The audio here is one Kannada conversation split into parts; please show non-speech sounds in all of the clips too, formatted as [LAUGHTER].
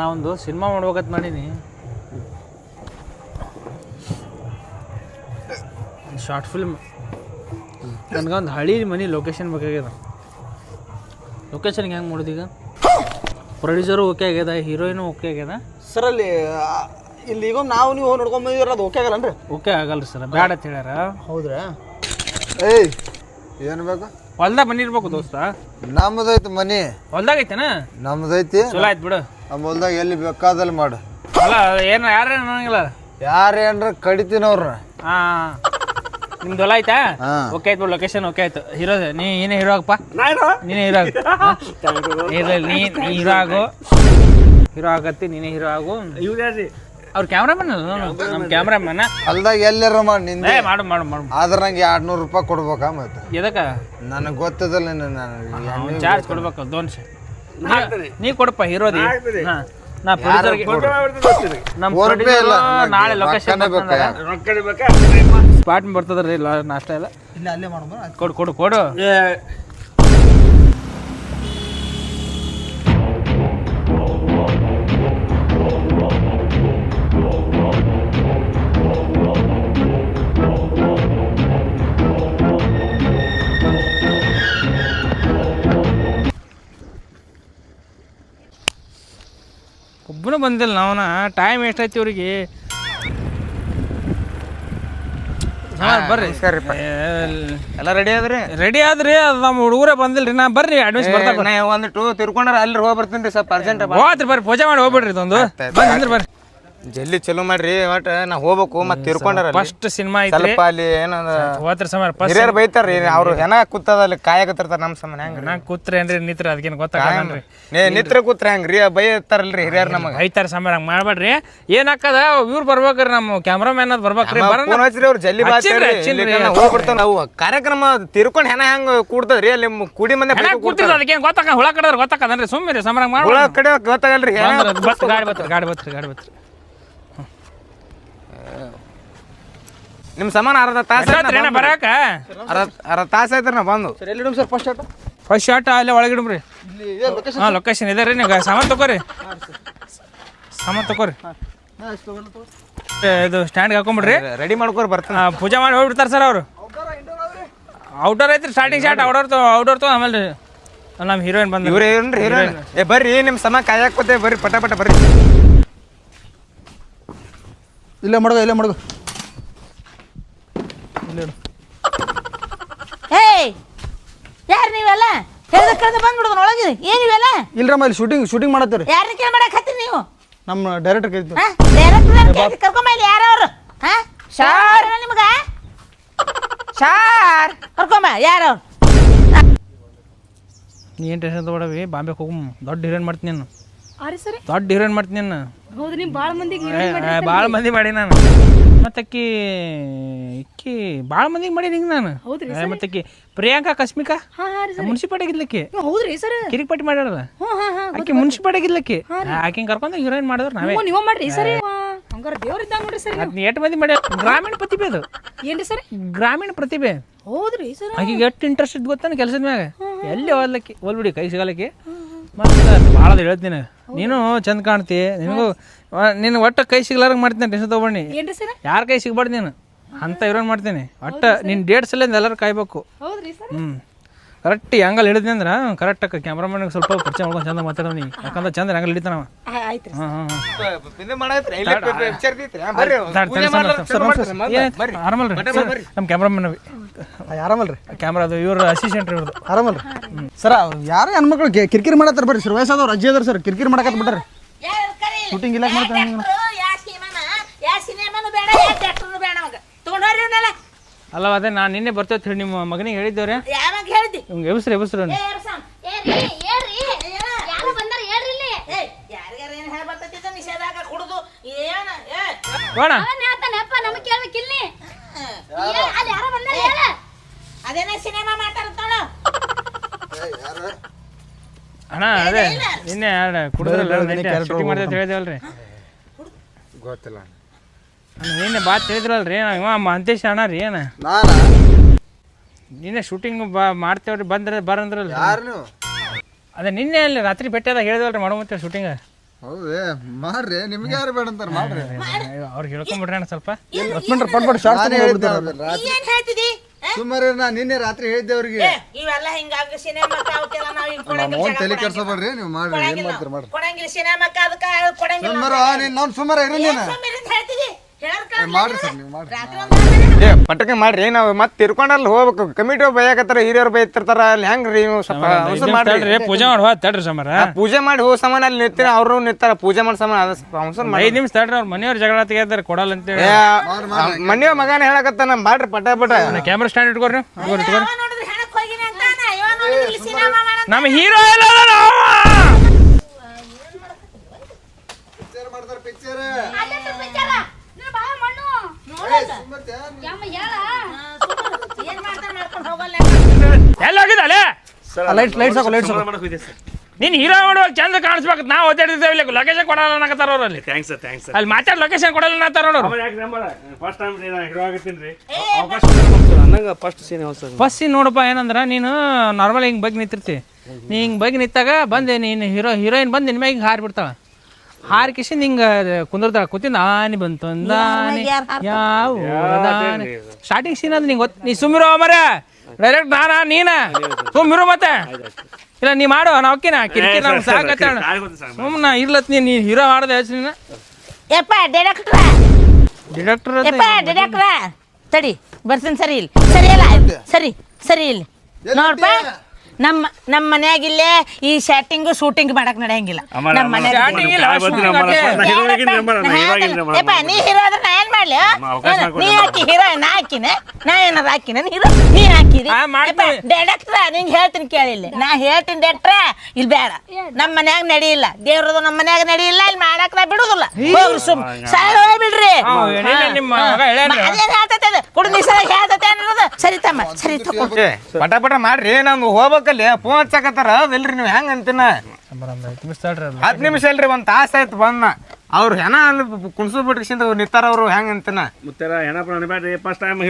ನಾವೊಂದು ಸಿನಿಮಾ ಮಾಡ್ಬೇಕಂತ ಮಾಡೀನಿ. Short film. ನನಗೊಂದು ಹಳಿ ಮನೆ ಲೊಕೇಶನ್ ಬೇಕಾಗ್ಯದ. ಲೊಕೇಶನ್ಗೆ ಹೆಂಗೆ ಮಾಡೋದು ಈಗ? ಪ್ರೊಡ್ಯೂಸರು ಓಕೆ ಆಗ್ಯದ ಹೀರೋಯಿನು ಓಕೆ ಆಗ್ಯದ? ಸರ್ ಅಲ್ಲಿ ಇಲ್ಲಿ ಈಗ ನಾವು ನೀವು ನೋಡ್ಕೊಂಡ್ ಅದು ಓಕೆ ಆಗಲ್ಲನ್ರಿ? ಓಕೆ ಆಗಲ್ಲ ಸರ್ ಬ್ಯಾಡ ಅಂತ ಹೇಳ್ಯಾರ. ಹೌದ್ರಾ? ಏಯ್ ಏನು ಬೇಕು? ಹೊಲ್ದಾಗ ಬಂದಿರ್ಬೇಕು ದೋಸ್ತ. ನಮ್ದೈತಿ ಮನಿ. ಹೊಲ್ದಾಗ ಐತೆನಾ? ನಮ್ದೈತಿ. ಚಲೋ ಆಯ್ತು ಬಿಡು. ನಮ್ಮ ಹೊಲ್ದಾಗ ಎಲ್ಲಿ ಬೇಕಾದಲ್ಲಿ ಮಾಡು. ಅಲ್ಲ ಏನು ಯಾರು ಅನ್ನಂಗಿಲ್ಲ? ಯಾರೇನ್ರ ಕಡಿತೀನಿ ಅವ್ರ ಹಾಂ. ನಿಮ್ದು ಹೊಲ ಆಯ್ತಾ? ಹಾ. ಓಕೆ ಆಯ್ತು ಲೊಕೇಶನ್ ಓಕೆ ಆಯ್ತು. ಹೀರೋ ನೀ ಏನೇ ಹೀರೋ ಆಗಪ್ಪ. ನೀನೇ ಹೀರೋ ಆಗು. [LAUGHS] ಇಲ್ಲ ನೀ ನೀ ಹೀರೋ ಆಗು. ಹೀರೋ ಆಗತ್ತಿ ನೀನೇ ಹೀರೋ ಆಗು. ಅವ್ರ ಕ್ಯಾಮ್ರಾಮನ್ ನಮ್ಮ ಕ್ಯಾಮ್ರಾಮನ್ ಹೊಲ್ದಾಗ ಎಲ್ಲಾರ ಮಾಡಿ ನಿಂದ. ಏ ಮಾಡು ಮಾಡು ಮಾಡು. ಆದ್ರೆ ನಂಗೆ ಎರಡು ನೂರು ರೂಪಾಯಿ ಕೊಡ್ಬೇಕಾ ಮತ್ತೆ? ಎದಕ್ಕ? ನನಗೆ ಗೊತ್ತದಲ್ಲ ನಾನು ಚಾರ್ಜ್ ಕೊಡ್ಬೇಕು ದೋನ್ಶೆ. ನೀ ಕೊಡಪ್ಪ ಹೀರೋದಿ ಹಾ. ನಾ ಪ್ರೊಡ್ಯೂಸರ್ಗೆ ನಮ್ಮ ಫೋನ್ ಪೇ ಇಲ್ಲ producer ನಾಳೆ ಲೊಕೇಶನ್ ರೊಕ್ಕನೇ ಬೇಕಾ? ಸ್ಪಾಟ್ ಬರ್ತದ್ರಿ ಇಲ್ಲ ನಾಷ್ಟ ಎಲ್ಲ ಇಲ್ಲ ಅಲ್ಲೇ ಮಾಡೋಣ ಕೊಡು ಕೊಡು ಕೊಡು. ಒಬ್ಬನು ಬಂದಿಲ್ಲ ನಾವನ. ಟೈಮ್ ಎಷ್ಟಾಯ್ತು ಇವ್ರಿಗೆ? ಹಾ, ಬರ್ರಿ. ಸರಿ ಎಲ್ಲ ರೆಡಿ ಆದ್ರಿ? ರೆಡಿ ಆದ್ರಿ ಅದು ನಮ್ಮ ಹುಡುಗರೇ ಬಂದಿಲ್ರಿ ನಾ ಬರ್ರಿ ಅಡ್ಮಿಷನ್ ಬರ್ತಾ ಒಂದು ಟೂ ತಿರ್ಕೊಂಡ್ರೆ ಅಲ್ಲಿ ಹೋಗಿ ಬರ್ತೀನಿ ರೀ ಸ್ವಲ್ಪ ಅರ್ಜೆಂಟ್ ಹೋತ್ರಿ ಬರ್ರಿ ಪೂಜೆ ಮಾಡಿ ಹೋಗ್ಬಿಡ್ರಿ ಇದೊಂದು. ಬರ್ರಿ. ಜಲ್ದಿ ಚಲೋ ಮಾಡ್ರಿ ಒಟ್ಟ ನಾ ಹೋಗ್ಬೇಕು ಮತ್ತೆ ತಿರ್ಕೊಂಡ್ರ ಫಸ್ಟ್ ಸಿನಿಮಾ ಐತ್ರಿ ಸ್ವಲ್ಪ ಅಲ್ಲಿ ಏನದ ಹೋದ್ರ ಸಮಯ ಫಸ್ಟ್ ಹಿರಿಯರ್ ಬೈತಾರ್ರಿ ಅವ್ರು ಹೆಣ ಕೂತದ ಅಲ್ಲಿ ಕಾಯಕತ್ತಿರ್ತಾರ ನಮ್ಮ ಸಮನೆ ಹೆಂಗ್ರಿ ನಾ ಕೂತ್ರೆ ಏನ್ರಿ ನಿತ್ರ ಅದಕ್ಕೇನು ಗೊತ್ತಾಗಲ್ರಿ ನೀ ನಿತ್ರ ಕೂತ್ರ ಹೆಂಗ್ರಿ ಬೈತಾರಲ್ರಿ ಹಿರಿಯರ್ ನಮಗೆ ಐತಾರ ಸಮಯ ಹಂಗೆ ಮಾಡ್ಬೇಡ್ರಿ ಏನಾಕದ ಇವ್ರು ಬರ್ಬೇಕ್ರಿ ನಮ್ಮ ಕ್ಯಾಮ್ರಾಮ್ಯಾನ್ ಅದ್ ಬರ್ಬೇಕ್ರಿ ಫೋನ್ ಹಚ್ಚಿರಿ ಅವ್ರು ಜಲ್ದಿ ಹಚ್ಚಿನ್ರಿ. ಹೋಗ್ಬಿಡ್ತಾವ ನಾವು ಕಾರ್ಯಕ್ರಮ ತಿರ್ಕೊಂಡ್ ಹೆಣ ಹೆಂಗ್ ಕೂಡ್ತದ್ರಿ ಅಲ್ಲಿ ಕೂಡಿ ಕುಡಿ ಮಂದಿ ಹೆಣ ಕೂತಿದ್ರು ಅದಕ್ಕೇನು ಗೊತ್ತಾಗ ಹುಳ ಕಡದ್ರ ಗೊತ್ತಾಕದನ್ರಿ ಸುಮ್ಮನೆ ಸಮರ ಹುಳ ಮಾಡಿ ಕಡೆ ಗೊತ್ತಾಗಲ್ರಿ ಗಾಡಿ ಬತ್ರಿ ಗಾಡಿ ಬತ್ರಿ ಗಾಡಿ ಬತ್ರಿ ನಿಮ್ ಸಮಾನ ಅರ್ಧ ತಾಸು ಬರಾಕ? ಅರ್ಧ ಅರ್ಧ ತಾಸ ಐತ್ರಿ ನಾ ಬಂದು. ಸರ್ ಎಲ್ಲಿ ಸರ್ ಫಸ್ಟ್ ಆಟ ಫಸ್ಟ್ ಶಾರ್ಟ್ ಅಲ್ಲೇ ಒಳಗಿಡ್ರಿ ಇಲ್ಲಿ ಇದೆ ಲೊಕೇಶನ್ ಹಾಂ ಲೊಕೇಶನ್ ಇದೆ ರೀ ನೀವು ಸಾಮಾನು ತಗೋರಿ ಸಾಮಾನು ತಗೋರಿ ಇದು ಸ್ಟ್ಯಾಂಡ್ಗೆ ಹಾಕೊಂಬಿಡ್ರಿ. ರೆಡಿ ಮಾಡ್ಕೊರಿ ಬರ್ತಾರೆ ಪೂಜೆ ಮಾಡಿ ಹೋಗ್ಬಿಡ್ತಾರೆ ಸರ್ ಅವರು. ಔಟ್ಡೋರ್ ಐತ್ರಿ starting shot outer outer outdoor ತೊ ಆಮೇಲೆ ನಮ್ಮ ಹೀರೋಯಿನ್ ಬಂದ. ಇವ್ರೇ ಏನ್ರಿ ಹೀರೋಯಿನ್ ಏ ಬರ್ರಿ ನಿಮ್ ಸಮ ಕಾಯಕ್ ಕೂತೆ ಬರ್ರಿ ಪಟ ಪಟ ಬರ್ರಿ. ಇಲ್ಲೇ ಮಡಗ ಇಲ್ಲೇ ಮಡಗ. ಏಯ್! ಯಾರು ನೀವೆಲ್ಲ? ಹೇಳ್ದ ಕೇಳ್ದ ಬಂದ್ಬಿಡುದು ಒಳಗೆ ಏನ್ ಇವೆಲ್ಲ? ಇಲ್ರಮ್ಮ ಇಲ್ಲಿ ಶೂಟಿಂಗ್ ಶೂಟಿಂಗ್ ಮಾಡತ್ತೀರಿ. ಯಾರನ್ನ ಕೇಳಿ ಮಾಡಕ್ ಹತ್ತೀರಿ ನೀವು? ನಮ್ಮ ಡೈರೆಕ್ಟರ್ ಕೈತಿ ಹಾ? ಕರ್ಕೊಂಬಲ್ಲಿ ಯಾರು ಅವ್ರು ಹಾ? ಶಾರ್! ನಿಮ್ಗ? ಶಾರ್! ಕರ್ಕೊಂಬ ಯಾರ ಅವ್ರು ನೀ ಏನು ಟೆನ್ಷನ್ ತಗೊಡವಿ ಬಾಂಬೆ ಹೋಗು. ದೊಡ್ಡ ಹೀರೋಯಿನ್ ಮಾಡ್ತೀನಿ ನಾನು. ಆರಿ ಸರಿ? ದೊಡ್ಡ ಹೀರೋಯಿನ್ ಮಾಡ್ತೀನಿ ನಾನು. ಹೌದು ನೀವು ಭಾಳ ಮಂದಿಗೆ ಭಾಳ ಮಂದಿ ಮಾಡಿ ನಾನು. ಮತ್ತೆ ಅಕ್ಕಿ ಇಕ್ಕಿ ಭಾಳ ಮಂದಿಗೆ ಮಾಡೀನಿ ಹಿಂಗೆ ನಾನು. ಹೌದ್ರಿ ಏ, ಮತ್ತೆ ಪ್ರಿಯಾಂಕಾ ಕಸ್ಮಿಕಾ? ಮುನ್ಸಿಪಾಟಿ ಮುನ್ಸಿಪಾಲ್ಟಿಗಿದ್ಲಕ್ಕಿ ಹೌದ್ರಿ ಸರ್. ಕಿರಿಕ್ ಮಾಡ್ಯಾರಲ್ಲ? ಹ್ಞೂ ಹಾ ಹಾ ಆಕಿ ಮುನ್ಸಿಪಾಲ್ಟಿಗಿದ್ಲಕ್ಕಿ ಆಕಿನ ಕರ್ಕೊಂಡು ಹೀರೋಯಿನ್ ಮಾಡಿದ್ರು ನಾವೇ. ಹ್ಞೂ ನೀವು ಮಾಡ್ರಿ ಸರ್ ಹಂಗಾರ ದೇವ್ರ ಇದ್ದ ನೋಡ್ರಿ ಸರ್ ಅದ್ನ ಎಷ್ಟು ಮಂದಿ ಮಾಡ್ಯಾರ? ಗ್ರಾಮೀಣ ಪ್ರತಿಭೆ ಅದು. ಏನ್ರಿ ಸರ್? ಗ್ರಾಮೀಣ ಪ್ರತಿಭೆ. ಹೌದ್ರಿ ಸರ್. ಆಕಿಗೆ ಎಷ್ಟು ಇಂಟ್ರೆಸ್ಟ್ ಇದ್ ಗೊತ್ತಾನ ಕೆಲಸದ ಮ್ಯಾಗ? ಎಲ್ಲಿ ಓದ್ಲಕ್ಕಿ? ಹೋಲ್ಬಿಡಿ ಕೈ ಸಿಗಲಕ್ಕಿ. ಮತ್ತೆ ಭಾಳ ಹೇಳ್ತೀನಿ ನೀನು. ಚಂದ ಕಾಣ್ತಿ. ನಿನಗೂ ನಿನ್ನ ಒಟ್ಟ ಕೈ ಸಿಗ್ಲಾರಂಗೆ ಮಾಡ್ತೀನಿ ಟೆನ್ಷನ್ ತೊಗೊಂಡು ಏನ್ರಿ ಸರ್? ಯಾರ ಕೈ ಸಿಗ್ಬಾರ್ದು ನೀನು? ಅಂತ ಇರೋನ್ ಮಾಡ್ತೀನಿ. ಒಟ್ಟ ನಿನ್ನ ಡೇಟ್ಸ್ ಎಲ್ಲ ಎಲ್ಲರೂ ಕಾಯ್ಬೇಕು. ಹೌದ್ರಿ ಸರ್. ಹ್ಞೂ ಕರೆಕ್ಟ್ ಹಂಗಲ್ ಹಿಡಿದ್ನಿ ಅಂದ್ರೆ ಕರೆಕ್ಟ್ ಕ್ಯಾಮ್ರಾಮನ್ಗೆ ಸ್ವಲ್ಪ ಪರಿಚಯ ಮಾಡ್ಕೊಂಡು ಚಂದ ಮಾತಾಡೋನಿ ಯಾಕಂದ್ರೆ ಚಂದ ಹಂಗಲ್ ಹಿಡಿತಾನವ ಮಾಡೈತ್ರಿ. ಬರ್ರಿ. ಆರಾಮಲ್ರಿ? ನಮ್ಮ ಕ್ಯಾಮ್ರಾಮನ್ ಆರಾಮಲ್ರಿ ಕ್ಯಾಮ್ರಾ ಅದು ಇವ್ರ ಅಸಿಸ್ಟೆಂಟ್ ಇವ್ರದ್ದು ಆರಾಮಲ್ರಿ? ಸರ್ ಅವ್ರು ಯಾರು ಹೆಣ್ಮಕ್ಳು ಕಿರ್ಕಿರಿ ಕಿರಿಕಿರಿ ಮಾಡತ್ತಾರ ಬರ್ರಿ? ಸರ್ ವಯಸ್ಸಾದವ್ರು ಅಜ್ಜಿ ಅದಾರ ಸರ್ ಕಿರಿಕಿರಿ ಮಾಡಕತ್ ಬಿಟ್ರಿ ಶೂಟಿಂಗ್ ಇಲ್ಲ ಮಾಡ್ತಾನೆ ಇವ್ನು. ಯಾ ಸಿನಿಮಾನ ಯಾ ಸಿನಿಮಾನು ಬೇಡ ಯಾ ಟ್ಯಾಕ್ಟರ್ನು ಬೇಡ ಮಗ ತಗೊಂಡೋರಿ ಅಲ್ಲ ಅದೇ ನಾನು ನಿನ್ನೆ ಬರ್ತೇವೆ ನಿಮ್ಮ ಮಗನಿಗೆ ಹೇಳಿದ್ದೇವ್ರೆ. ಹೇಳ್ದಿ? ಎಬ್ಸ್ರಿ ಏನ? ಕುಡುದು ಏನ? ಏ ಅದೇನ ಸಿನಿಮಾ ಮಾತಾಡ್ತಾಳ ಅಣ್ಣ ಅದೇ ನಿನ್ನೆ ಕುಡಿದ್ರಲ್ಲ ಶೂಟಿಂಗ್ ಮಾಡ್ದೆ ಅಂತ ಹೇಳಿದೇವಲ್ರಿ. ಗೊತ್ತಿಲ್ಲ ಅಣ್ಣ, ನಿನ್ನೆ ಬಾತ್ ಹೇಳಿದ್ರಲ್ರಿ ಇವ ಮಂತೇಶ್ ಅಣ್ಣ ರೀ ಏನ? ನಾನಾ? ನಿನ್ನೆ ಶೂಟಿಂಗ್ ಬಾ ಮಾಡ್ತೇವ್ರಿ ಬಂದ್ರೆ ಬರಂದ್ರಲ್ಲ ಯಾರು ನೀವು ಅದೇ ನಿನ್ನೆ ಅಲ್ಲಿ ರಾತ್ರಿ ಭೇಟಿಯಾದಾಗ ಹೇಳಿದಲ್ರಿ ಮಾಡೋ ಮತ್ತೆ ಶೂಟಿಂಗ್ ಹೌದೇ? ಮಾಡ್ರಿ ನಿಮ್ಗೆ ಯಾರು ಬೇಡ ಅಂತಾರೆ ಮಾಡ್ರಿ. ಅವ್ರಿಗೆ ಹೇಳ್ಕೊಂಬಿಡ್ರಿ ಅಣ್ಣ ಸ್ವಲ್ಪ? ಲಕ್ಷ್ಮಣ್ರ ಪಟ್ ಪಟ್ ಶಾರ್ಟ್ ನಾನೇ ಹೇಳಿದ್ದೆ ರಾತ್ರಿ ಏನ್ ಹೇಳ್ತಿದಿ ಸುಮಾರು ನಾ ನಿನ್ನೆ ರಾತ್ರಿ ಹೇಳಿದ್ದೆ ಅವ್ರಿಗೆ ಏ, ಇವೆಲ್ಲ ಹಿಂಗಾಗಿ ಸಿನಿಮಾ ಕಾವಕ್ಕೆಲ್ಲ ನಾವ್ ಹಿಂಗ್ ನಮ್ಮ ಕೊಡಂಗಿಲ್ಲ ಅವ್ನ್ ಜಗ ತಲೆ. ಕೆಡ್ಸೋಬೇಡ್ರಿ ನೀವು ಮಾಡ್ರಿ ಏನ್. ಮಾಡ್ತೀರಿ ಮಾಡ್ರಿ. ಕೊಡಂಗಿಲ್ಲ ಸಿನಿಮಾಕ್ಕ ಅದಕ್ಕ ಕೊಡಂಗಿಲ್ಲ ಸುಮಾರು ನೀನ್ ನಾನು ಹೇಳ್ತಿದಿ ಏ, ಮಾಡ್ರಿ ಸರ್ ನೀವು ಮಾಡ್ರಿ. ರಾತ್ರಿ ಒಂದ್ ಏ ಪಟಕೆ ಮಾಡ್ರಿ. ನಾವು ಮತ್ತೆ ತಿರ್ಕೊಂಡಲ್ಲಿ ಹೋಗ್ಬೇಕು. ಕಮಿಟಿ ಬೈಯಾಕತ್ತಾರ ಹಿರಿಯರು ಬೈತಿರ್ತಾರ. ಅಲ್ಲಿ ಹೆಂಗ್ರಿ ನೀವು ಸ್ವಲ್ಪ ಅವಸರ ಮಾಡ್ರಿ. ತಡ್ರಿ ಪೂಜೆ ಮಾಡಿ ಹೋದ್ ತಡ್ರಿ ಸಮರ. ಆ ಪೂಜೆ ಮಾಡಿ ಹೋಗ್ ಸಮಾನ ಅಲ್ಲಿ ನಿಂತಿನ ಅವರು ನಿಂತಾರ. ಪೂಜೆ ಮಾಡಿ ಸಮಾನ ಅದ ಸ್ವಲ್ಪ ಅವಸರ ಮಾಡಿ ಐದ್ ನಿಮಿಷ ತಡ್ರಿ ಅವ್ರ ಮನೆಯವ್ರ ಜಗಳ ತೆಗೆದಾರೆ ಕೊಡಲ್ಲ ಅಂತೇಳಿ ಮನೆಯ ಮಗನ ಹೇಳಕತ್ತಾನ ಮಾಡ್ರಿ ಪಟ ಪಟ. ಕ್ಯಾಮ್ರಾ ಸ್ಟ್ಯಾಂಡ್ ಇಟ್ಕೊರಿ ಇಟ್ಕೊರಿ ಇಟ್ಕೊರಿ. ಇವ ನೋಡಿದ್ರೆ ಹೆಣಕ್ ಹೋಗಿನಿ ಅಂತಾನ? ಇವ ನೋಡಿದ್ರೆ ಇಲ್ಲಿ ಸಿನಿಮಾ ಮಾಡ ನಮ್ಮ ಹೀರೋ ಎಲ್ಲ ಪಿಕ್ಚರ್ ಮಾಡ್ತಾರ ಪಿಕ್ಚರ್ ಅಲ್ಲೇ ಬಿಚ್ಚಾರ. ನೀನು ಬಾ ಮಣ್ಣು ಯಮ್ಮ ಹೇಳ? ಏನ್ ಮಾಡ್ತಾನ ಮಾಡ್ಕೊಂಡು ಹೋಗಲ್ಲ ಎಲ್ಲ ಹೋಗಿದ್ದಲ್ಲೇ ಲೈಟ್ಸ್ ಲೈಟ್ಸ್ ಹಾಕೋ. ಲೈಟ್ಸ್ ಹಾಕೋ ನೀನ್ ಹೀರೋ ಮಾಡುವಾಗ ಚಂದ ಕಾಣಿಸ್ಬೇಕು. ನಾವು ಓದಾಡಿದ್ದೇವೆ ಇಲ್ಲಿ ಲೊಕೇಶನ್ ಕೊಡಲ್ಲ ಅನ್ನಕತ್ತಾರ ಅವ್ರು ಅಲ್ಲಿ ಥ್ಯಾಂಕ್ಸ್ ಸರ್ ಥ್ಯಾಂಕ್ಸ್ ಅಲ್ಲಿ ಮಾತಾಡ್ ಲೊಕೇಶನ್ ಕೊಡಲ್ಲ ಅನ್ನತ್ತಾರ ಯಾಕೆ ಫಸ್ಟ್ ಟೈಮ್ ನಾನು ಹೀರೋ ಆಗತ್ತೀನಿ ರೀ. ಅನ್ನಂಗ ಫಸ್ಟ್ ಸೀನ್ ಯಾವ ಸರ್? ಫಸ್ಟ್ ನೋಡಪ್ಪ ಏನಂದ್ರೆ ನೀನು ನಾರ್ಮಲ್ ಹಿಂಗ್ ಬಗ್ಗೆ ನಿಂತಿರ್ತಿ. ನೀ ಹಿಂಗ್ ಬಗ್ಗೆ ನಿಂತಾಗ ಬಂದೆ ನೀನು ಹೀರೋ ಹೀರೋಯಿನ್ ಬಂದು ನಿನ್ ಮ್ಯಾಗ ಹಿಂಗ್ ಹಾರಿ ಬಿಡ್ತಾಳ. ಹಾರಿ ಕಿಶಿ ನಿಂಗ ಕುಂದ್ರದ ಕೂತಿ ನಾನಿ ಬಂತು ಅಂದಾನಿ. ಯಾವ ಸ್ಟಾರ್ಟಿಂಗ್ ಸೀನ್ ಅಂದ್ರೆ ನಿಂಗೆ ಗೊತ್ತ ನೀ ಸುಮ್ಮಿರೋ ಮರ ಡೈರೆಕ್ಟ್ ನಾನ ನೀನ? ಸುಮ್ಮಿರೋ ಮತ್ತೆ. ಇಲ್ಲ ನೀ ಮಾಡು ನಾ ಒಕ್ಕಿನ ಕಿರಿಕಿರಿ ನಮ್ಗೆ ಸಾಕತ್ತಣ ಸುಮ್ಮನ ಇರ್ಲತ್ ನೀ ನೀ ಹೀರೋ ಮಾಡ್ದೆ ಹೆಸ್ರಿನ ಯಪ್ಪ ಡೈರೆಕ್ಟ್ರ ಡೈರೆಕ್ಟರ್ ಯಪ್ಪ ಡೈರೆಕ್ಟ್ರ ತಡಿ ಬರ್ತೀನಿ ಸರಿ ಇಲ್ಲಿ. ಸರಿ ಅಲ್ಲ ಸರಿ ಸರಿ ಇಲ್ಲಿ. ನೋಡ್ಪ. ನಮ್ಮ ನಮ್ಮ ಮನ್ಯಾಗ ಇಲ್ಲೇ ಈ ಶಾಟಿಂಗ್ ಶೂಟಿಂಗ್ ಮಾಡಕ್ ನಡೆಯಂಗಿಲ್ಲ. ನಮ್ಮ ಮನ್ಯಾಗ Starting ಇಲ್ಲ, ಯಪ್ಪ ನೀ ಹೀರೋ ಆದ್ರೆ ನಾ ಏನ್ ಮಾಡ್ಲಿ? ಅವಕಾಶ ಏನು, ನೀ ಹಾಕಿ ಹೀರೋ ನಾ ಹಾಕಿನ? ನಾ ಏನಾರ ಹಾಕಿನ? ಹೀರೋ ನೀ ಹಾಕಿರಿ ಆ, ಮಾಡ್ತೀವಿ. ಡೈರೆಕ್ಟ್ರ ನಿಂಗೆ ಹೇಳ್ತೀನಿ ಕೇಳಿಲ್ಲ ನಾ ಹೇಳ್ತೀನಿ ಡೈರೆಕ್ಟ್ರ ಇಲ್ಲಿ ಬೇಡ. ನಮ್ಮ ಮನ್ಯಾಗ ನಡೆಯಿಲ್ಲ. ದೇವ್ರದು ನಮ್ಮ ಮನ್ಯಾಗ ನಡೆಯಿಲ್ಲ ಇಲ್ಲಿ ಮಾಡಕ್ ನಾ ಬಿಡುದಿಲ್ಲ. ಹೋಗ್ರಿ ಸುಮ್. ಸಾಯ ಹೋಗ್ಬಿಡ್ರಿ ನಿಮ್ಮ ಮಗ ಹೇಳ್ಯಾನ್ರಿ. ಅದೇನ್ ಹೇಳ್ತೈತೆ ಅದು? ಕುಡ್ದು ಹೇಳ್ತೈತೆ ಅನ್ನೋದು. ಸರಿ ತಮ್ಮ ಸರಿ ತಗೋ ಏ ಪಟ ಪಟ ಮಾಡ್ರಿ ನಮ್ಗೆ ಹೋಗ್ಬೇಕಲ್ಲಿ ಫೋನ್ ಹಚ್ಚಕತ್ತಾರ ಅದಲ್ರಿ ನೀವು ಹೆಂಗ್ ಅಂತೀನ? ಹತ್ತು ನಿಮಿಷ ಅಲ್ರಿ ಒಂದ್ ತಾಸ ಆಯ್ತು ಬಂದ ಅವ್ರು ಹೆಣ ಅಲ್ಲಿ ಕುಣಸು ಬಿಟ್ಕಿಸಿಂದ ನಿಂತಾರ ಅವ್ರು ಹೆಂಗ್ ಅಂತೀನ? ಮುತ್ತರ ಹೆಣ ಫಸ್ಟ್ ಟೈಮ್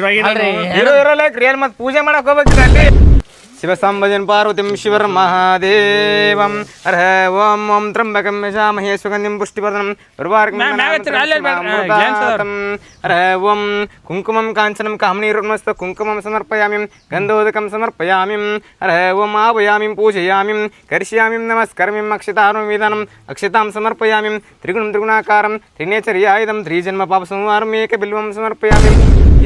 ಹೀರೋ ಇರೋಲ್ಲ ರಿಯಲ್ ಮತ್ ಪೂಜೆ ಮಾಡಕ್ ಹೋಗ್ಬೇಕ್ರಿ ಅಲ್ಲಿ. ശിവസംവജൻ പാർവതിം ശിവർ മഹാദേവം ഹര ഓം ഓം ത്രംബകം യശാമഹേ സുഗന്ധിം പുഷ്ടിവർദ്ധനം. ഹര ഓം കുങ്കുമം കാഞ്ചനം കാമണീർമസ്ത കുങ്കുമം സമർപ്പയാമി. ഗന്ധോദകം സമർപ്പയാമി. ഹര ഓം ആവയാമി പൂജയാമി. കരിഷ്യാമി നമസ്കരമി അക്ഷിതാനുവിധാനം അക്ഷിതാം സമർപ്പയാമി. ത്രിഗുണം ത്രിഗുണാകാരം. ത്രിനേചര്യായുധം ത്രിജന്മ പാപസംവാരം ഏകബിൽവം സമർപ്പയാമി.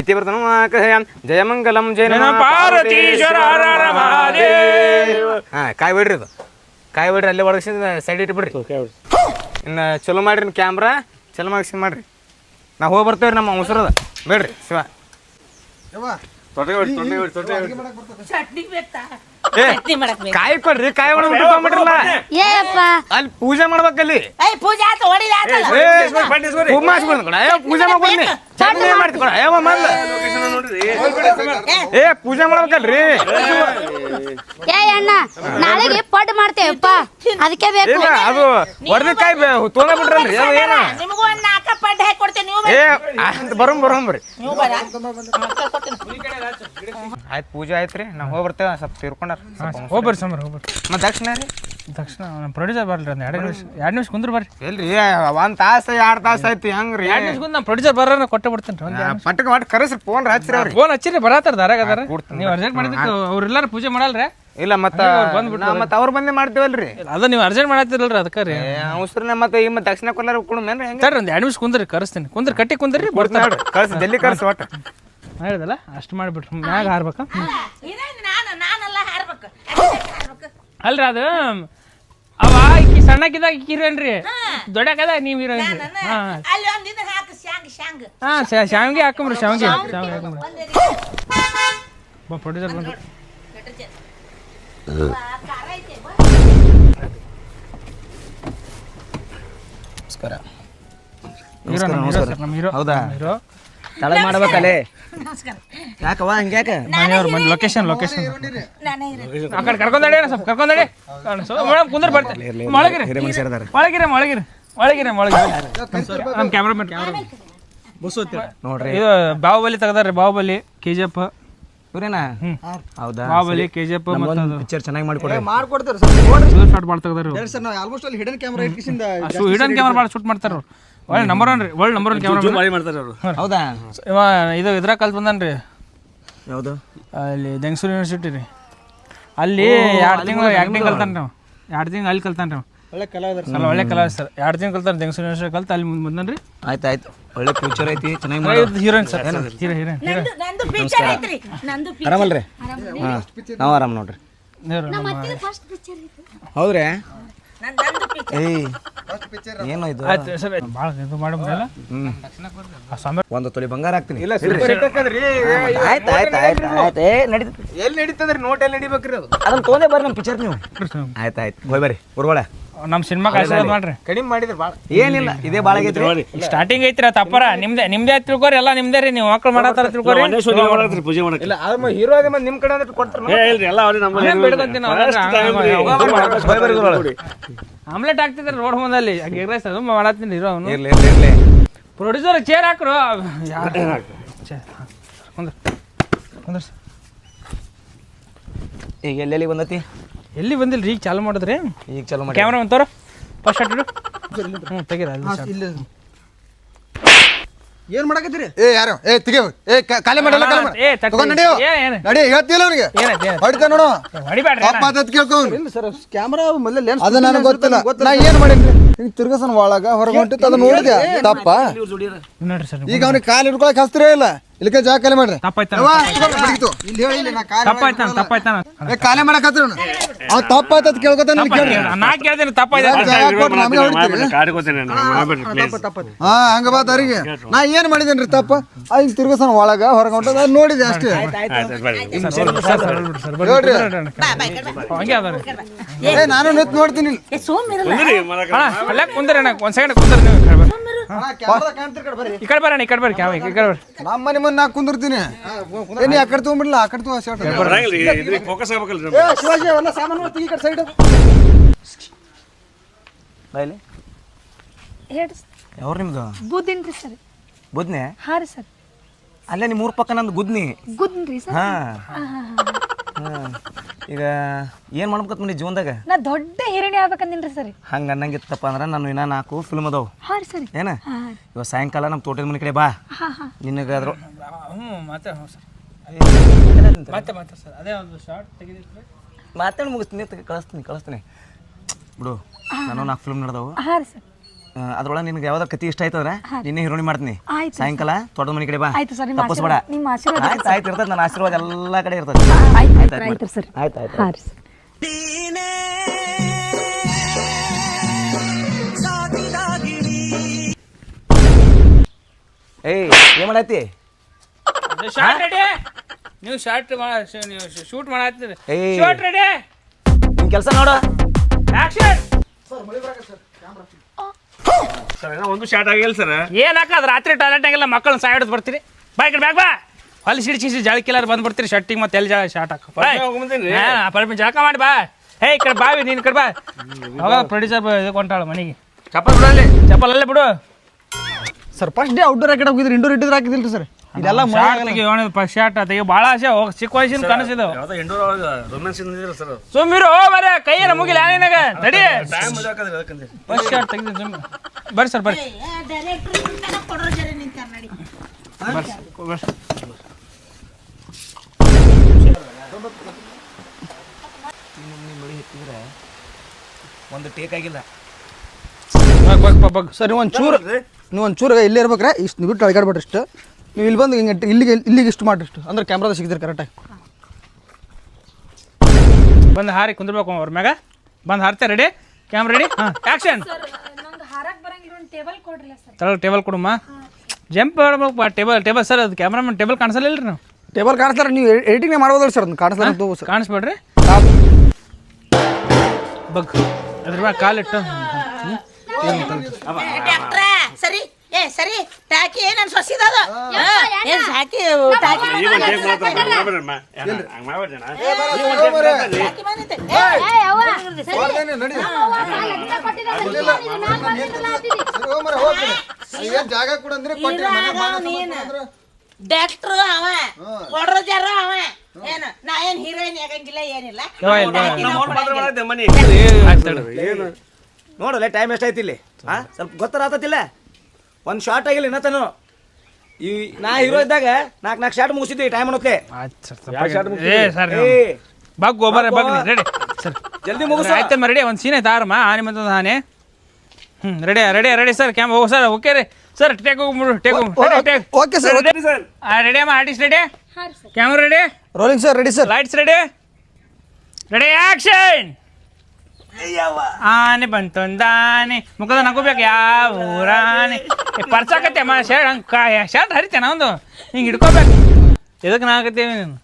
ഇത്യവർത്തനം ആഗ്രഹയാം ജയമംഗലം ജയ പാർവതീശ്വര ಹಾ ಕಾಯಿ ಬಿಡ್ರಿ ಇದು ಕಾಯಿ ಬಿಡ್ರಿ ಅಲ್ಲೇ ಒಳಗಿಸಿ ಸೈಡ್ ಇಟ್ಬಿಡ್ರಿ ಇನ್ನು ಚಲೋ ಮಾಡ್ರಿ ಕ್ಯಾಮ್ರಾ ಚಲೋ ಮಾಡಿಸಿ ಮಾಡ್ರಿ ನಾವು ಹೋಗಿ ಬರ್ತೇವ್ರಿ ನಮ್ಮ ಮೊಸರದ ಬೇಡ್ರಿ ಶಿವ ಚಟ್ನಿ ಬೇಕಾ ಏ ಚಟ್ನಿ ಮಾಡಕ್ ಬೇಕು ಕಾಯಿ ಕೊಡ್ರಿ ಕಾಯಿ ಒಳಗೆ ಅಲ್ಲಿ ಪೂಜೆ ಮಾಡ್ಬೇಕಲ್ಲಿ ಪೂಜೆ. ಅಯ್ಯೋ ಪೂಜೆ ಮಾಡ್ಕೊಂಡಿ ಚಟ್ನಿ ಮಾಡ್ತಿ ಕೊಡ ಅಯ್ಯೋ ಮೊದ್ಲು. ಏ ಪೂಜೆ ಮಾಡ್ಬೇಕಲ್ರಿ? ಏ ಅಣ್ಣ ನಾಳೆಗೆ ಪಡ್ ಮಾಡ್ತೇವಪ್ಪ ಅದಕ್ಕೆ ಬೇಕು. ಇಲ್ಲ ಅದು ವರ್ದ ಕಾಯಿ ತೊಗೊಂಡ ಬಿಟ್ರಲ್ರಿ. ಅದು ಏನ? ನಿಮಗೂ ಒಂದ್ ನಾಲ್ಕ ಪಡ್ಡ ಹಾಕಿ ಕೊಡ್ತೀನಿ. ನೀವು ಏ ಅಂತ ಬರೋಮ್ ಬರೋಮ್ ಬರ್ರಿ. ನೀವು ಬರ. ಆಯ್ತು ಪೂಜೆ ಆಯ್ತು ರೀ ನಾವು ಹೋಗ್ಬರ್ತೇವೆ ಸ್ವಲ್ಪ ತೀರ್ಕೊಂಡಾರ ಹೋಗ್ಬರ್ರಿ ಸಮರ್ ಹೋಗ್ಬರ್ರಿ ಮತ್ತೆ ದಕ್ಷಿಣ ರೀ ತಕ್ಷಣ ನಮ್ಮ ಪ್ರೊಡ್ಯೂಸರ್ ಬರ್ರಿ ಒಂದು ಎರಡು ನಿಮಿಷ ಎರಡು ನಿಮಿಷ ಕುಂದ್ರ ಬರ್ರಿ. ಎಲ್ರಿ ಒಂದು ತಾಸ ಎರಡು ತಾಸ ಆಯ್ತು ಹೆಂಗ್ರಿ? ಎರಡು ನಿಮಿಷ ಕುಂದ್ ನಮ್ಮ ಪ್ರೊಡ್ಯೂಸರ್ ಬರ್ರ ಕೊಟ್ಟೆ ಬಿಡ್ತೀನಿ ರೀ ಒಂದು ಪಟ್ಟಕ ಮಾಡಿ ಕರೆಸ್ರಿ ಫೋನ್ ಹಚ್ಚಿರಿ ಅವ್ರಿಗೆ. ಫೋನ್ ಹಚ್ಚಿರಿ ಬರತ್ತಾರ ದಾರಾಗ ಅದಾರ. ನೀವು ಅರ್ಜೆಂಟ್ ಮಾಡಿದ್ದಕ್ಕೆ ಅವ್ರೆಲ್ಲಾರು ಪೂಜೆ ಮಾಡಲ್ರಿ? ಇಲ್ಲ ಮತ್ತೆ ಬಂದ್ಬಿಟ್ಟು ಮತ್ತೆ ಅವ್ರು. ಅವ್ರ ಬಂದೆ ಮಾಡ್ತೀವಲ್ರಿ? ಅದ ನೀವು ಅರ್ಜೆಂಟ್ ಮಾಡತ್ತಿರಲ್ರಿ ಅದಕ್ಕೆ ರೀ. ಅವಸರನ ಮತ್ತೆ ಈ ಮತ್ತೆ ದಕ್ಷಿಣ ಕೊಲ್ಲಾರ ಕೊಡಮೇನ್ರಿ ಹೆಂಗ? ಸರ್ ಒಂದು ಎರಡು ನಿಮಿಷ ಕುಂದ್ರಿ ಕರೆಸ್ತೀನಿ. ಕುಂದ್ರಿ ಕಟ್ಟಿ ಕುಂದ್ರಿ ಬರ್ತಾರೆ. ಕಳ್ಸಿ ಜಲ್ದಿ ಕಳ್ಸಿ ಒಟ್ಟು. ಹೇಳಿದಲ್ಲ ಅಷ್ಟು ಮಾಡಿಬಿಟ್ರಿ. ಮ್ಯಾಗ ಹಾರ್ಬೇಕಾ? ಅಲ್ರಿ ಅದು? ಅವ ಈಕಿ ಸಣ್ಣಕ್ಕಿದಾಗ ಈಕಿ ಹೀರೋಯಿನ್ ರೀ ದೊಡ್ಡಕದ ನೀವು ಹೀರೋಯಿನ್ ರೀ ನಾನು ಹಾಂ. ಅಲ್ಲಿ ಒಂದ್ ಇದನ್ನ ಹಾಕು ಶಾಂಗ್ ಶಾಂಗ್ ಹಾಂ ಶಾವಿಗೆ ಹಾಕಂಬ್ರಿ ಶಾವಿಗೆ ಶಾವಿಗೆ ಹಾಕೊಂಬ್ರಿ ಒಂದೇ ಪ್ರೊಡ್ಯೂಸರ್ ಬಂದು ಖಾರ ಐತೆ ಬಾ. ನಮಸ್ಕಾರ. ಹೀರೋ ನಮ್ಮ ಹೀರೋ ಸರ್ ನಮ್ಮ ಹೀರೋ ಹೌದಾ? ಹೀರೋ. ತಳಗ್ ಮಾಡ್ಬೇಕಲ್ಲೇ ನಮಸ್ಕಾರ. ಯಾಕವ್ವ ಹಂಗ್ಯಾಕ ಮನೆಯವ್ರ ಬಂದು ಲೊಕೇಶನ್ ಲೊಕೇಶನ್. ಆ ಕಡೆ ಕರ್ಕೊಂಡಡಿ ಸ್ವಲ್ಪ ಕರ್ಕೊಂಡಡಿ ಮೇಡಮ್ ಕುಂದ್ರ ಬರ್ತೀನಿ ಮೊಳಗಿರಿ. ಮೊಳಗಿರಿ ಮೊಳಗಿರಿ. ಮೊಳಗಿರಿ ನಮ್ಮ ಕ್ಯಾಮ್ರಾಮನ್ ನೋಡ್ರಿ. ಇದು ಬಾಹುಬಲಿ ತೆಗ್ದಾರ್ರಿ ಬಾಹುಬಲಿ ಕೆ ಜಿ ಎಫ್ ಇವ್ರೇನಾ ಹೌದಾ? ಬಾಹುಬಲಿ ಕೆ ಜಿ ಎಫ್ ಮತ್ತು ಪಿಕ್ಚರ್ ಚೆನ್ನಾಗಿ ಮಾಡಿಕೊಡ್ರಿ. ಮಾಡ್ಕೊಡ್ತಾರೆ ಸರ್. ನೋಡ್ರಿ ಶಾರ್ಟ್ ಭಾಳ ತೆಗ್ದಾರ ಸರ್ ನಾವು ಆಲ್ಮೋಸ್ಟ್ ಅಲ್ಲಿ ಹಿಡನ್ ಕ್ಯಾಮ್ರಾ ಇಟ್ಕಿಸಿಂದ ಅಷ್ಟು ಹಿಡನ್ ಕ್ಯಾಮ್ರಾ ಭಾಳ ಶೂಟ್ ಮಾಡ್ತಾರ ಅವ್ರು ಒಳ್ಳೆ ನಂಬರ್ ಒನ್ ರೀ ಒಳ್ಳೆ ನಂಬರ್ ಒನ್ ಕ್ಯಾಮ್ರಾ ಮಾಡಿ ಮಾಡ್ತಾರೆ ಅವರು. ಹೌದಾ? ಇವ ಇದು ಇದ್ರಾಗ ಕಲ್ತು ಬಂದಾನ ರೀ ಯಾವುದು ಅಲ್ಲಿ ಜಂಗ್ಸೂರ್ ಯೂನಿವರ್ಸಿಟಿ ರೀ. ಅಲ್ಲಿ ಎರಡು ತಿಂಗಳು ಆ್ಯಕ್ಟಿಂಗ್ ಕಲ್ತಾನೆ ನಾವು ಎರಡು ತಿಂಗಳು ಅಲ್ಲಿ ಕಲ್ತಾನೆ ನಾವು ಒಳ್ಳೆ ಕಲಾವಿದರು. ಅಲ್ಲ ಒಳ್ಳೆ ಕಲಾವಿದ ಸರ್. ಎರಡು ತಿಂಗಳು ಕಲ್ತಾನೆ ಜಂಗ್ಸೂರ್ ಯೂನಿವರ್ಸಿಟಿ ಕಲ್ತು ಅಲ್ಲಿ ಮುಂದೆ ಬಂದನ್ರಿ. ಆಯ್ತು ಆಯ್ತು. ಒಳ್ಳೆ ಫ್ಯೂಚರ್ ಐತಿ ಚೆನ್ನಾಗಿ ಮಾಡಿ. Heroine sir. Hero heroine. ಆರಾಮಲ್ರಿ? ಹಾಂ ನಾವು ಆರಾಮ್ ನೋಡ್ರಿ. ಹೌದ್ರಿ. ಏಯ್. ಏನೋ ಇದು? ಆಯ್ತು ಸರ್ ಭಾಳ ಇದು ಮಾಡಿಬಿಡಲ್ಲ ಆ ಸಮಯ ಒಂದು ತೊಲಿ ಬಂಗಾರ ಹಾಕ್ತೀನಿ. ಇಲ್ಲ ಆಯ್ತು ಆಯ್ತು ಆಯ್ತು ಆಯ್ತು. ಏ ನಡೀತದೆ. ಎಲ್ಲಿ ನಡೀತದ್ರಿ? ನೋಟ್ ಎಲ್ಲಿ ನಡಿಬೇಕ್ರಿ ಅದು? ಅದನ್ನ ತೊಗೊಂಡೇ ಬರ್ರಿ ನಮ್ಮ ಪಿಕ್ಚರ್ ನೀವು. ಆಯ್ತು ಆಯ್ತು. ಹೋಯ್ ಬರ್ರಿ ಉರ್ವಳೆ ನಮ್ಮ ಸಿನಿಮಾ ಆಶೀರ್ವಾದ ಮಾಡ್ರಿ. ಕಡಿಮೆ ಮಾಡಿದ್ರೆ ಭಾಳ ಏನಿಲ್ಲ ಇದೇ ಭಾಳ ಆಗೈತ್ರಿ ಸ್ಟಾರ್ಟಿಂಗ್ ಐತ್ರಿ ತಪ್ಪರ ನಿಮ್ದೆ ನಿಮ್ದೇ ತಿಳ್ಕೊರಿ ಎಲ್ಲ ನಿಮ್ದೇ ರೀ. ನೀವು ಮಕ್ಳು ಮಾಡತ್ತಾರ ತಿಳ್ಕೊರಿ. ಒಂದೇ ಮಾಡತ್ರಿ ಪೂಜೆ ಮಾಡಕ್ಕೆ. ಇಲ್ಲ ಅದ ಹೀರೋ ಅದೇ ಮತ್ತೆ ನಿಮ್ಮ ಕಡೆ ಅಂದ್ರೆ ಕೊಡ್ತಾರೆ ಏ ಇಲ್ರಿ ಎಲ್ಲ ಅವ್ರಿ ನಮ್ಮ ಉರ್ವಳೆ ಆಮ್ಲೆಟ್ ಹಾಕ್ತಿದ್ರೆ ರೋಡ್ ಮುಂದಲ್ಲಿ ಎಗ್ ರೈಸ್ ಅದು ಮಾಡತ್ತೀನಿ ಹೀರೋ ಅವನು. ಇರ್ಲಿ ಇರ್ಲಿ ಇರ್ಲಿ. ಪ್ರೊಡ್ಯೂಸರ್ ಚೇರ್ ಹಾಕ್ರು. ಯಾರು? ಕುಂದ್ರ ಕುಂದ್ರ. ಈಗ ಎಲ್ಲೆಲ್ಲಿ ಬಂದತಿ? ಎಲ್ಲಿ ಬಂದಿಲ್ಲ ಈಗ ಚಾಲು ಮಾಡಿದ್ರಿ? ಈಗ ಚಾಲು ಮಾಡಿ ಕ್ಯಾಮ್ರಾ ಅಂತಾರ ಫಸ್ಟ್ ಶಾಟ್ ಇಡು. ಹ್ಞೂ ತೆಗೀರ ಅಲ್ಲಿ ಇಲ್ಲ ಏನ್ ಮಾಡಕತ್ತೀರಿ? ಏ ಯಾರು? ಏ ತಿಗೆ ಏ ಕಾಲಿ ಮಾಡಲ್ಲ ಕಾಲೆ ಮಾಡಿ. ಏ. ತಗೊಂಡ್ ನಡಿಯೋ ಏ, ಏನು? ನಡಿ ಹೇಳ್ತಿಲ್ಲ ಅವ್ನಿಗೆ ಹೊಡಿತ ನೋಡು. ಹೊಡಿಬೇಡ್ರಿ ಅಪ್ಪ ಆತತ್ ಕೇಳ್ಕೊಂಡು. ಇಲ್ಲ ಸರ್ ಕ್ಯಾಮೆರಾ ಮೊದಲೇ ಲೆನ್ಸ್ ಅದು ನನಗೆ ಗೊತ್ತಿಲ್ಲ. ನಾ ಏನು ಮಾಡಿದ್ರಿ ಹಿಂಗ್ ತಿರ್ಗಸನ ಒಳಗ ಹೊರಗೆ ಹೊಂಟಿತ್ತು ಅದನ್ನ ನೋಡಿದೆ ತಪ್ಪ. ನೋಡ್ರಿ ಸರ್ ಈಗ ಅವ್ನಿಗೆ ಕಾಲು ಹಿಡ್ಕೊಳಕ್ ಹಸ್ತಿರೇ ಇಲ್ಲ. ಇಲ್ಲಿಗೆ ಜಾಗ ಖಾಲಿ ಮಾಡ್ರಿ. ತಪ್ಪಾಯ್ತಾನ. ಇಲ್ಲಿ ಹೇಳಿ ಇಲ್ಲಿ ನಾ ಕಾಲ್ ತಪ್ಪಾಯ್ತಾನ ತಪ್ಪಾಯ್ತಾನ. ಏ ಖಾಲಿ ಮಾಡಕ್ ಹತ್ರ ಅವ್ ತಪ್ಪಾಯ್ತತ್ ಕೇಳ್ಕೊತಾನ ಕೇಳಿ ನಾ ಕೇಳ್ತೀನಿ ಜಾಗ ಕೊಟ್ಟು ನಮಗೆ ಹೊಡಿತೀರಿ. ನಾನು ಪ್ಲೀಸ್ ಹಾ ಹಂಗ ಬಾ ತರಿಗೆ. ನಾ ಏನ್ ಮಾಡಿದೇನ್ರಿ ತಪ್ಪ? ಆ ತಿರುಗಸನ ತಿರ್ಗಸನ ಒಳಗ ಹೊರಗೆ ಹೊಂಟದ ಅದ್ ನೋಡಿದೆ ಅಷ್ಟೇ. ನೋಡ್ರಿ. ಹಂಗೆ ಏ ನಾನು ನಿತ್ ನೋಡ್ತೀನಿ ಇಲ್ಲಿ. ಅಲ್ಲ. ಕುಂದ್ರಿ ಒಂದ್ ಸೆಕೆಂಡ್ ಕುಂದ್ರಿ ನೀವು. ಈ ಕಡೆ. ಈ ಕಡೆ ಬರ್ರಿ ಈ ಕಡೆ ಬರ್ರಿ ನಮ್ಮ ಮನೆ ನಾ ಕುಂದಿರ್ತೀನಿ. ಏ ನೀ ಆ ಕಡೆ ತಗೊಂಡ್ಬಿಡ್ಲ? ಆ ಕಡೆ ತಗೋ ಶರ್ಟ್ ಫೋಕಸ್ ಆಗ್ಬೇಕಲ್ರಿ ಏ ಶಿವಾಜಿ ಅವೆಲ್ಲ ಸಾಮಾನು ತೆಗಿ ಈ ಕಡೆ ಸೈಡ್ ಬಾಯ್ಲಿ ಹೇಳ್ರಿ ಯಾವ್ರು ನಿಮ್ದು? ಗುದ್ದಿನ್ರಿ ಸರ್. ಬುದ್ನೆ? ಹಾ ರೀ ಸರ್. ಅಲ್ಲೇ ನಿಮ್ಮ ಊರ್ ಪಕ್ಕ ನಂದು ಗುದ್ನಿ. ಗುದ್ನ್ರಿ ಸರ್. ಹಾ ಹಾಂ. ಈಗ ಏನು ಮಾಡ್ಬೇಕತ್ ಮನಿ ಜೀವನದಾಗ ನಾ ದೊಡ್ಡ ಹಿರಣಿ ಆಗ್ಬೇಕಂದಿನ್ರಿ ಸರಿ ಹಂಗೆ ಅನ್ನಂಗಿತ್ತಪ್ಪ ಅಂದ್ರೆ ನಾನು ಇನ್ನ ನಾಲ್ಕು ಫಿಲ್ಮ್ ಅದಾವು ಹಾ ರೀ ಸರಿ ಏನ ಇವಾಗ ಸಾಯಂಕಾಲ ನಮ್ಮ ತೋಟದ ಮನೆ ಕಡೆ ಬಾ ನಿನಗೆ ಅದ್ರ ಹ್ಞೂ ಮತ್ತೆ ಹ್ಞೂ ಸರ್ ಮತ್ತೆ ಮತ್ತೆ ಸರ್ ಅದೇ ಒಂದು ಶಾರ್ಟ್ ತೆಗೆದಿತ್ತು ಮಾತಾಡಿ ಮುಗಿಸ್ತೀನಿ ಕಳಿಸ್ತೀನಿ ಕಳಿಸ್ತೀನಿ ಬಿಡು ನಾನು ನಾಲ್ಕು ಫಿಲ್ಮ್ ನಡೆದವು ಹಾ ರೀ ಸರ್ ಅದ್ರೊಳಗೆ ನಿನ್ಗೆ ಯಾವ್ದಾರು ಕತಿ ಇಷ್ಟ ಆಯ್ತಂದ್ರೆ ನಿನ್ನೆ ಹೀರೋಣಿ ಮಾಡ್ತೀನಿ. ಆಯ್ತು ಸಾಯಂಕಾಲ ತೋಟದ ಮನೆ ಕಡೆ ಬಾ. ಆಯ್ತು ಸರ್, ನಿಮ್ಮ ತಪ್ಪಿಸ್ಬೇಡ. ನಿಮ್ಮ ಆಶೀರ್ವಾದ ಆಯ್ತು ಆಯ್ತು ಇರ್ತದೆ. ನನ್ನ ಆಶೀರ್ವಾದ ಎಲ್ಲ ಕಡೆ ಇರ್ತದೆ. ಆಯ್ತು ಆಯ್ತು ಸರ್. ಆಯ್ತು ಆಯ್ತು ಹಾ ರೀ. ಸರ್ ಏಯ್ ಏನ್ ಮಾಡತ್ತಿ ಶಾರ್ಟ್ ರೆಡಿ ನೀವು ಶಾರ್ಟ್ ನೀವು ಶೂಟ್ ಮಾಡತ್ತೀರಿ ಏಯ್. ಶಾರ್ಟ್ ರೆಡಿ ನಿಮ್ಮ ಕೆಲಸ ನೋಡು. ಆಕ್ಷನ್ ಸರ್ ಒಂದು ಶಾರ್ಟ್ ಆಗಿಲ್ಲ ಸರ್. ರಾತ್ರಿ ಟಾಯ್ಲೆಟ್ ಆಗಿಲ್ಲ ಮಕ್ಕಳನ್ನ ಸಾಯ್ ಬರ್ತೀರಿ? ಬಾ ಈ ಕಡೆ ಬ್ಯಾಗ್ ಬಾ. ಹೊಲಿ ಸಿಡಿಸಿ ಜಾಳಕಿಲ್ಲಾರ ಬಂದ್ಬಿಡ್ತೀರಿ ಶರ್ಟಿಗೆ ಮತ್ತೆ ಎಲ್ಲಿ ಶಾರ್ಟ್ ಹಾಕ. ಪರ್ಮಿಷನ್ ಪರ್ಮಿ ಜಳಕ ಮಾಡಿ ಬಾ. ಹೇ ಈ ಕಡೆ ಬಾವಿ ನೀನ್ ಕಡೆ ಬಾ. ಅವಾಗ ಪ್ರೊಡ್ಯೂಸರ್ ಇದಕ್ಕೆ ಹೊಂಟಾಳ ಮನೆಗೆ. ಚಪ್ಪಲ್ ಬಿಡಲ್ಲಿ ಚಪ್ಪಲ್ ಅಲ್ಲೇ ಬಿಡು. ಸರ್ ಫಸ್ಟ್ ಡೇ ಔಟ್ಡೋರ್ ಯಾಕಡೆ ಹೋಗಿದ್ರಿ ಇಂಡೋರ್ ಇಟ್ಟಿದ್ರೆ ಹಾಕಿದಿಲ್ರಿ ಸರ್. ಇದೆಲ್ಲ ಶಾರ್ಟ್ ತೆಗಿ ಭಾಳ ಆಸೆ ಹೋಗ್ ಚಿಕ್ಕ ವಯಸ್ಸಿನ ಕನಸಿದವು. ಯಾವ್ದೋ ಎಂಡೂರ್ ಒಳಗೆ ರೊಮ್ಯಾನ್ಸ್ ಇಂದಿರ ಸರ್ ಸುಮ್ಮಿರು ಬರ ಕೈಯಲ್ಲ ಮುಗಿಲ ನಿನಗ ತಡಿ. ಟೈಮ್ ಫಸ್ಟ್ ಶಾರ್ಟ್ ತೆಗ್ದು ಸುಮ್ಮನೆ ಬರ್ರಿ ಸರ್ ಬರ್ರಿ. ಒಂದು ಟೇಕ್ ಆಗಿಲ್ಲ. ಬಗ್ ಬಗ್ ಬಗ್ ಬಗ್. ಸರ್ ನೀವು ಒಂದು ಚೂರು ನೀವು ಒಂದು ಚೂರು ಇಲ್ಲೇ ಇರ್ಬೇಕ್ರೆ ಇಷ್ಟು ನೀವು ಬಿಟ್ಟು ಅಳಗಾಡ್ಬೇಡ್ರಿ ಇಷ್ಟು. ನೀವು ಇಲ್ಲಿ ಬಂದು ಹಿಂಗೆ ಇಲ್ಲಿಗೆ ಇಲ್ಲಿಗೆ ಇಷ್ಟು ಮಾಡಿ ಇಷ್ಟು ಅಂದ್ರೆ ಕ್ಯಾಮ್ರಾದ ಸಿಗ್ತೀರಿ ಕರೆಕ್ಟಾಗಿ ಬಂದು ಹಾರಿ ಕುಂದಿರ್ಬೇಕು ಅವ್ರ ಮ್ಯಾಗ. ಬಂದು ಹಾರ್ತೆ ರೆಡಿ ಕ್ಯಾಮ್ರಾ ರೆಡಿ ಹಾಂ. ಆ್ಯಕ್ಷನ್ ತಳ ಟೇಬಲ್ ಕೊಡ್ರಿಲ್ಲ ಸರ್. ಟೇಬಲ್ ಕೊಡಮ್ಮ? ಜಂಪ್ ಮಾಡ್ಬೇಕು ಟೇಬಲ್ ಟೇಬಲ್ ಸರ್ ಅದು ಕ್ಯಾಮ್ರಾಮನ್ ಟೇಬಲ್ ಕಾಣಿಸಲ್ಲ ಇಲ್ರಿ ನಾವು? ಟೇಬಲ್ ಕಾಣಿಸ್ತಾರೆ ನೀವು ಎಡಿಟಿಂಗ್ ಮಾಡ್ಬೋದಲ್ಲ ಸರ್ ಅದನ್ನ ಕಾಣಿಸ್ತಾರೆ ಸರ್. ಕಾಣಿಸ್ಬೇಡ್ರಿ. ಬಗ್. ಅದ್ರ ಮ್ಯಾಗ ಕಾಲಿಟ್ಟು. ಏ ಸರಿ ಟಾಕಿ ನನ್ ಸೊಸಿದದು ಏನ್ ಸಾಕಿ ಟಾಕಿ ಜಾಗ ಕೂಡ ಅಂದ್ರೆ ಡಾಕ್ಟ್ರು ಅವ ಕೊಡ್ರ ಜರ ಅವ. ಏನು ನಾ ಏನ್ ಹೀರೋಯಿನ್ ಆಗಂಗಿಲ್ಲ ಏನಿಲ್ಲ. ನೋಡಲ್ಲ ಟೈಮ್ ಹಾ ಸ್ವಲ್ಪ ಗೊತ್ತಾರತ್ತಿಲ್ಲ ಒಂದು ಶಾರ್ಟ್ ಆಗಿಲ್ಲ ಇನ್ನತನು ಈ ನಾ ಹೀರೋ ಇದ್ದಾಗ ನಾಲ್ಕು ನಾಲ್ಕು ಶಾರ್ಟ್ ಮುಗಿಸಿದ್ವಿ ಟೈಮ್ ಅನ್ನೋಕೆ ಸರ್ ಏ ಸರ್ ಬಗ್ ಬಗ್ ರೆಡಿ ಸರ್ ಜಲ್ದಿ ಮುಗಿಸು. ಆಯ್ತಮ್ಮ ರೆಡಿ ಒಂದು ಸೀನ್ ಆಯ್ತು ಆರಮ್ಮ ಆನೆ ಮತ್ತೊಂದು ಆನೆ ಹ್ಞೂ ready ready ready sir cam ಹೋಗು ಸರ್ ಓಕೆ ರೀ ಸರ್ ಟೇಕ್ ಹೋಗ್ಬಿಡು take take okay sir ready ಅಮ್ಮ artist ready camera ready rolling sir ready sir lights ready ready action ಆನೆ ಬಂತೊಂದಾನೆ ಮುಖದ ನಗೋಬೇಕು ಯಾವ ಊರಾನೆ ಪರ್ಸಾಕತ್ತೆ ಅಮ್ಮ ಶರ್ಟ್ ಹಂಗೆ ಶರ್ಟ್ ಹರಿತೇನ ಒಂದು ಹಿಂಗೆ ಹಿಡ್ಕೋಬೇಕು ಎದಕ್ಕೆ ನಾಗತ್ತೀವಿ ನೀನು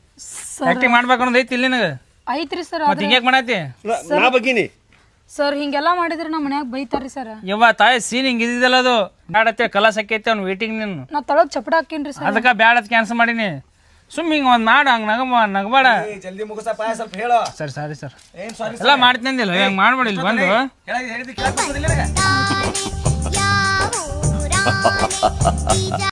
ಆ್ಯಕ್ಟಿಂಗ್ ಮಾಡ್ಬೇಕು ಅನ್ನೋದು ಐತಿ ಇಲ್ಲಿ ನಿನಗೆ ಐತ್ರಿ ಸರ್ ಮತ್ತೆ ಹಿಂಗ್ಯಾಕೆ ಮಾಡತ್ತಿ? ನಾ ಬಗ್ಗಿನಿ. ಸರ್ ಹಿಂಗೆಲ್ಲ ಮಾಡಿದ್ರೆ ನಮ್ಮ ಮನ್ಯಾಗ ಬೈತಾರ್ರಿ ಸರ್ ಯವ್ವ ತಾಯಿ ಸೀನ್ ಹಿಂಗೆ ಇದ್ದಿದ್ದಲ್ಲ ಅದು. ಬ್ಯಾಡತ್ತೆ ಕಲಾ ಸಕ್ಕೈತೆ ಅವ್ನು ವೇಟಿಂಗ್ ನೀನು. ನಾ ತಳಗ್ ಚಪಡ ಹಾಕಿನ್ರಿ ಸರ್ ಅದಕ್ಕೆ ಬ್ಯಾಡ ಕ್ಯಾನ್ಸಲ್ ಮಾಡೀನಿ. ಸುಮ್ಮ ಒಂದ್ ಒಂದು ಹಂಗ ನಗಮ ನಗ ನಗಬೇಡ. ಏ, ಜಲ್ದಿ ಮುಗಿಸಪ್ಪ ಸ್ವಲ್ಪ ಹೇಳೋ. ಸರಿ ಸರಿ ಸರ್. ಏನ್ ಸಾರಿ ಎಲ್ಲ ಮಾಡ್ತೀನಿ ಹೆಂಗ್ ಹೆಂಗೆ ಮಾಡ್ಬೇಡಿ ಇಲ್ಲಿ ಬಂದು. ಹೇಳಿದ್? [LAUGHS] [LAUGHS] ಯಾವ